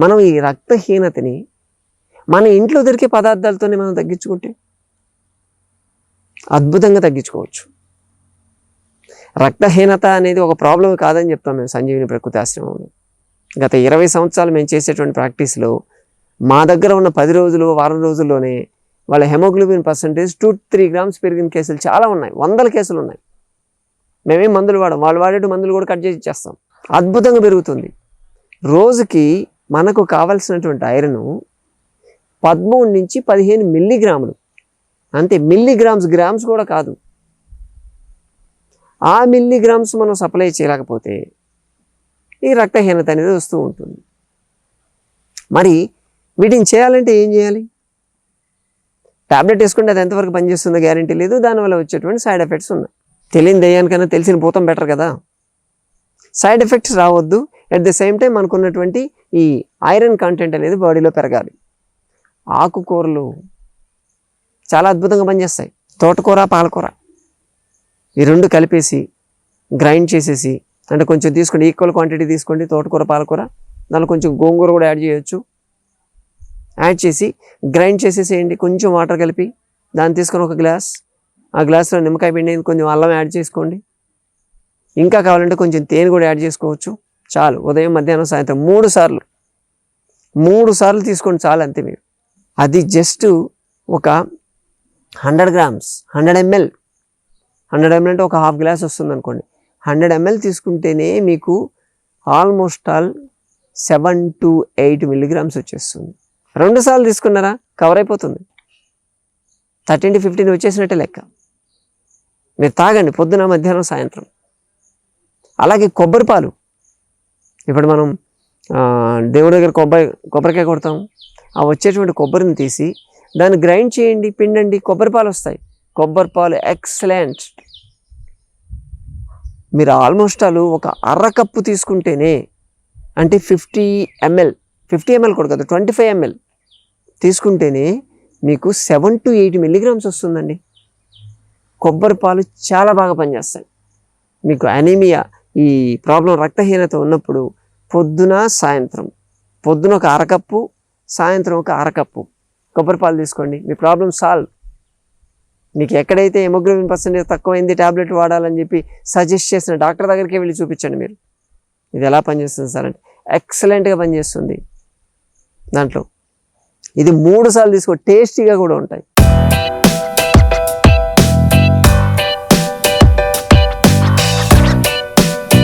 మనం ఈ రక్తహీనతని మన ఇంట్లో దొరికే పదార్థాలతోనే మనం తగ్గించుకుంటే అద్భుతంగా తగ్గించుకోవచ్చు. రక్తహీనత అనేది ఒక ప్రాబ్లం కాదని చెప్తాం మేము సంజీవిని ప్రకృతి ఆశ్రమంలో. గత ఇరవై సంవత్సరాలు మేము చేసేటువంటి ప్రాక్టీస్లో మా దగ్గర ఉన్న పది రోజులు వారం రోజుల్లోనే వాళ్ళ haemoglobin percentage two three grams పెరిగిన కేసులు చాలా ఉన్నాయి. వందల కేసులు ఉన్నాయి. మేమేం మందులు వాడం? వాళ్ళు వాడేటు మందులు కూడా కట్ చేసి ఇచ్చేస్తాం. అద్భుతంగా పెరుగుతుంది. రోజుకి మనకు కావలసినటువంటి ఐరన్ పదమూడు నుంచి పదిహేను మిల్లీగ్రాములు. అంతే మిల్లీగ్రామ్స్ గ్రామ్స్ కూడా కాదు. ఆ మిల్లీగ్రామ్స్ మనం సప్లై చేయలేకపోతే ఈ రక్తహీనత అనేది వస్తూ ఉంటుంది. మరి వీటిని చేయాలంటే ఏం చేయాలి? టాబ్లెట్ వేసుకుంటే అది ఎంతవరకు పనిచేస్తుందో గ్యారంటీ లేదు. దానివల్ల వచ్చేటువంటి సైడ్ ఎఫెక్ట్స్ ఉన్నాయి. తెలియని దయ్యానికైనా తెలిసిన భూతం బెటర్ కదా. సైడ్ ఎఫెక్ట్స్ రావద్దు. అట్ ద సేమ్ టైం మనకున్నటువంటి ఈ ఐరన్ కంటెంట్ అనేది బాడీలో పెరగాలి. ఆకుకూరలు చాలా అద్భుతంగా పనిచేస్తాయి. తోటకూర పాలకూర ఈ రెండు కలిపేసి గ్రైండ్ చేసేసి అంటే కొంచెం తీసుకోండి ఈక్వల్ క్వాంటిటీ తీసుకోండి తోటకూర పాలకూర. దానిలో కొంచెం గోంగూర కూడా యాడ్ చేయొచ్చు. యాడ్ చేసి గ్రైండ్ చేసేసేయండి. కొంచెం వాటర్ కలిపి దాన్ని తీసుకొని ఒక గ్లాస్. ఆ గ్లాస్లో నిమ్మకాయ పిండి కొంచెం అల్లం యాడ్ చేసుకోండి. ఇంకా కావాలంటే కొంచెం తేనె కూడా యాడ్ చేసుకోవచ్చు. చాలు. ఉదయం మధ్యాహ్నం సాయంత్రం మూడు సార్లు మూడు సార్లు తీసుకోండి చాలు అంతే మీరు. అది జస్ట్ ఒక hundred grams hundred ML. Hundred ML అంటే ఒక హాఫ్ గ్లాస్ వస్తుంది అనుకోండి. హండ్రెడ్ ఎంఎల్ తీసుకుంటేనే మీకు almost all seven to eight milligrams వచ్చేస్తుంది. రెండు సార్లు తీసుకున్నారా? కవర్ అయిపోతుంది. థర్టీన్ టు ఫిఫ్టీన్ వచ్చేసినట్టే లెక్క. మీరు తాగండి పొద్దున మధ్యాహ్నం సాయంత్రం. అలాగే కొబ్బరి పాలు ఇప్పుడు మనం దేవుడి దగ్గర కొబ్బరి కొబ్బరికాయ కొడతాం. ఆ వచ్చేటువంటి కొబ్బరిని తీసి దాన్ని గ్రైండ్ చేయండి పిండండి కొబ్బరి పాలు వస్తాయి. కొబ్బరి పాలు ఎక్సలెంట్. మీరు ఆల్మోస్ట్ ఆల్ ఒక అర కప్పు తీసుకుంటేనే అంటే ఫిఫ్టీ ఎంఎల్ ఫిఫ్టీ ఎంఎల్ కూడా కదా ట్వంటీ ఫైవ్ ఎంఎల్ తీసుకుంటేనే మీకు సెవెన్ టు ఎయిట్ మిల్లీగ్రామ్స్ వస్తుందండి. కొబ్బరి పాలు చాలా బాగా పనిచేస్తాయి. మీకు అనీమియా ఈ ప్రాబ్లం రక్తహీనత ఉన్నప్పుడు పొద్దున సాయంత్రం. పొద్దున ఒక అరకప్పు సాయంత్రం ఒక అరకప్పు. కొబ్బరి పాలు తీసుకోండి. మీ ప్రాబ్లం సాల్వ్. మీకు ఎక్కడైతే హెమోగ్లోబిన్ పర్సెంటేజ్ తక్కువైంది టాబ్లెట్ వాడాలని చెప్పి సజెస్ట్ చేసిన డాక్టర్ దగ్గరికి వెళ్ళి చూపించండి మీరు. ఇది ఎలా పనిచేస్తుంది సార్ అంటే ఎక్సలెంట్గా పనిచేస్తుంది. దాంట్లో. ఇది మూడు సార్లు తీసుకో టేస్టీగా కూడా ఉంటాయి.